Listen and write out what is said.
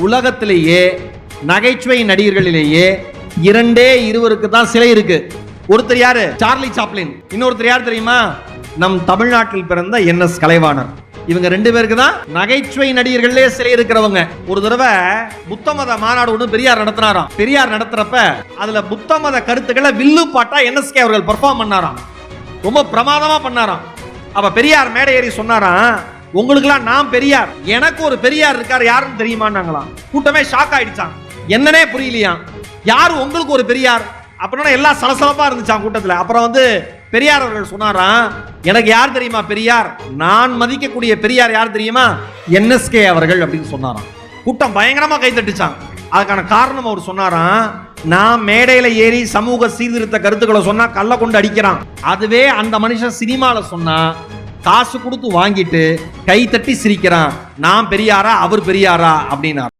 உலகத்திலேயே நகைச்சுவை நடிகர்களிலேயே இரண்டே இருவருக்கு தான் சிலை இருக்கு. ஒருத்தர் யாரு? Charlie Chaplin. இன்னொருத்தர் யார் தெரியுமா? நம் தமிழ்நாட்டில் பிறந்த என் எஸ் கலைவாணர். இவங்க ரெண்டு பேருக்கு தான் நகைச்சுவை நடிகர்களே சிலை இருக்கிறவங்க. ஒரு தடவை புத்த மத மாநாடு ஒன்று பெரியார் நடத்தினாராம். பெரியார் நடத்துறப்ப அதுல புத்த மத கருத்துக்களை வில்லு பாட்டா என்எஸ்கே அவர்கள் பெர்ஃபார்ம் பண்ணாராம். ரொம்ப பிரமாதமா பண்ணாராம். அப்ப பெரியார் மேடை ஏறி சொன்னாராம் உங்களுக்குலாம் நான் பெரியார். எனக்கு ஒரு பெரியார் இருக்கார் யாருன்னு தெரியுமான்னாங்களாம் கூட்டமே ஷாக் ஆயிடுச்சான் என்னன்னே புரியலையாம் யார் உங்களுக்கு ஒரு பெரியார்? அப்படின்னா எல்லாம் சலசலப்பா இருந்துச்சான் கூட்டத்தில். அப்புறம் வந்து பெரியார் அவர்கள் சொன்னாராம் எனக்கு யார் தெரியுமா பெரியார்? நான் மதிக்கக்கூடிய பெரியார் யார் தெரியுமா? என்எஸ்கே அவர்கள் அப்படின்னு சொன்னாராம். கூட்டம் பயங்கரமா கை தட்டுச்சான் அதுக்கான காரணம் அவர் சொன்னாராம் நான் மேடையில ஏறி சமூக சீர்திருத்த கருத்துக்களை சொன்னா கல்ல கொண்டு அடிக்கிறான். அதுவே அந்த மனுஷன் சினிமாவில் சொன்னா காசு கொடுத்து வாங்கிட்டு கை தட்டி சிரிக்கிறான். நான் பெரியாரா? அவர் பெரியாரா? அப்படின்னார்